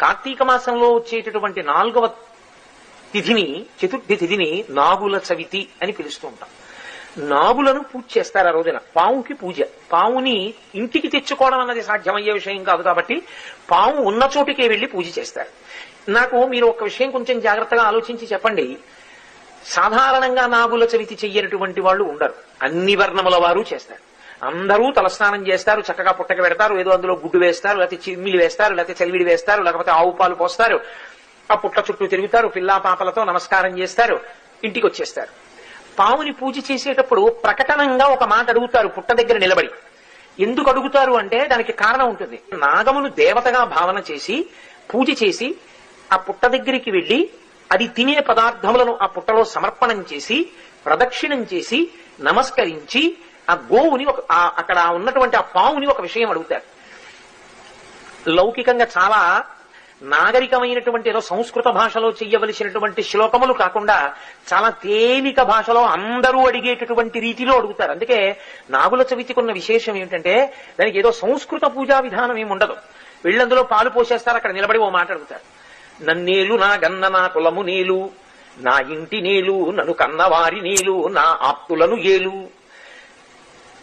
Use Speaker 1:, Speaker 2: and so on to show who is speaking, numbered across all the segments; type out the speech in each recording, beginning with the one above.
Speaker 1: కార్తీక మాసంలో వచ్చేటటువంటి నాలుగవ తిథిని చతుర్థి తిథిని నాగుల చవితి అని పిలుస్తూ ఉంటాం. నాగులను పూజ చేస్తారు ఆ రోజున. పావుకి పూజ. పావుని ఇంటికి తెచ్చుకోవడం అన్నది సాధ్యమయ్యే విషయం కాదు కాబట్టి పావు ఉన్న చోటికే వెళ్ళి పూజ చేస్తారు. నాకు మీరు ఒక విషయం కొంచెం జాగ్రత్తగా ఆలోచించి చెప్పండి. సాధారణంగా నాగుల చవితి చెయ్యనటువంటి వాళ్ళు ఉండరు. అన్ని వర్ణముల వారు చేస్తారు. అందరూ తలస్నానం చేస్తారు చక్కగా పుట్టక పెడతారు ఏదో అందులో గుడ్డు వేస్తారు లేకపోతే చిమ్మిలి వేస్తారు లేకపోతే చలివిడి వేస్తారు లేకపోతే ఆవు పాలు పోస్తారు. ఆ పుట్ట చుట్టూ తిరుగుతారు పిల్లా పాపలతో నమస్కారం చేస్తారు ఇంటికి వచ్చేస్తారు. పావుని పూజ చేసేటప్పుడు ప్రకటనంగా ఒక మాట అడుగుతారు పుట్ట దగ్గర నిలబడి. ఎందుకు అడుగుతారు అంటే దానికి కారణం ఉంటుంది. నాగమును దేవతగా భావన చేసి పూజ చేసి ఆ పుట్ట దగ్గరికి వెళ్ళి అది తినే పదార్థములను ఆ పుట్టలో సమర్పణం చేసి ప్రదక్షిణం చేసి నమస్కరించి ఆ గోవుని ఒక అక్కడ ఉన్నటువంటి ఆ పావుని ఒక విషయం అడుగుతారు లౌకికంగా చాలా నాగరికమైనటువంటి ఏదో సంస్కృత భాషలో చెయ్యవలసినటువంటి శ్లోకములు కాకుండా చాలా తేలిక భాషలో అందరూ అడిగేటటువంటి రీతిలో అడుగుతారు. అందుకే నాగుల చవితికున్న విశేషం ఏమిటంటే దానికి ఏదో సంస్కృత పూజా విధానం ఏమి ఉండదు. వీళ్ళందులో పాలు పోసేస్తారు అక్కడ నిలబడి ఓ మాట అడుగుతారు. నన్నేలు నా గన్న నా కులము నేలు నా ఇంటి నేలు నన్ను కన్నవారి నేలు నా ఆప్తులను ఏలు.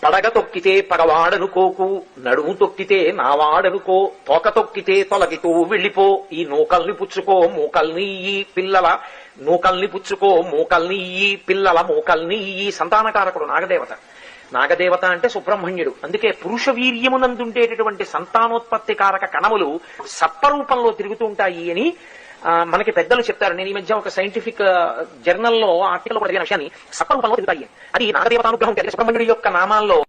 Speaker 1: పడగ తొక్కితే పగవాడనుకోకు నడుము తొక్కితే నావాడనుకో తోక తొక్కితే తొలగితో వెళ్ళిపో ఈ నూకల్ని పుచ్చుకో మూకల్ని ఇయ్యి పిల్లల నూకల్ని పుచ్చుకో మూకల్ని ఇయ్యి పిల్లల మూకల్ని ఇయ్యి సంతానకారకుడు నాగదేవత. నాగదేవత అంటే సుబ్రహ్మణ్యుడు. అందుకే పురుష వీర్యమునందుండేటటువంటి సంతానోత్పత్తి కారక కణములు సత్వరూపంలో తిరుగుతూ ఉంటాయి అని మనకి పెద్దలు చెప్తారు నేను ఈ మధ్య ఒక సైంటిఫిక్ జర్నల్లో ఆర్టికల్ కూడా జరిగిన విషయాన్ని. సత్వరూపంలో తిరుగుతాయి. అది నాగదేవతానుగ్రహం కలిగిన సుబ్రహ్మణ్యుడి యొక్క నామాల్లో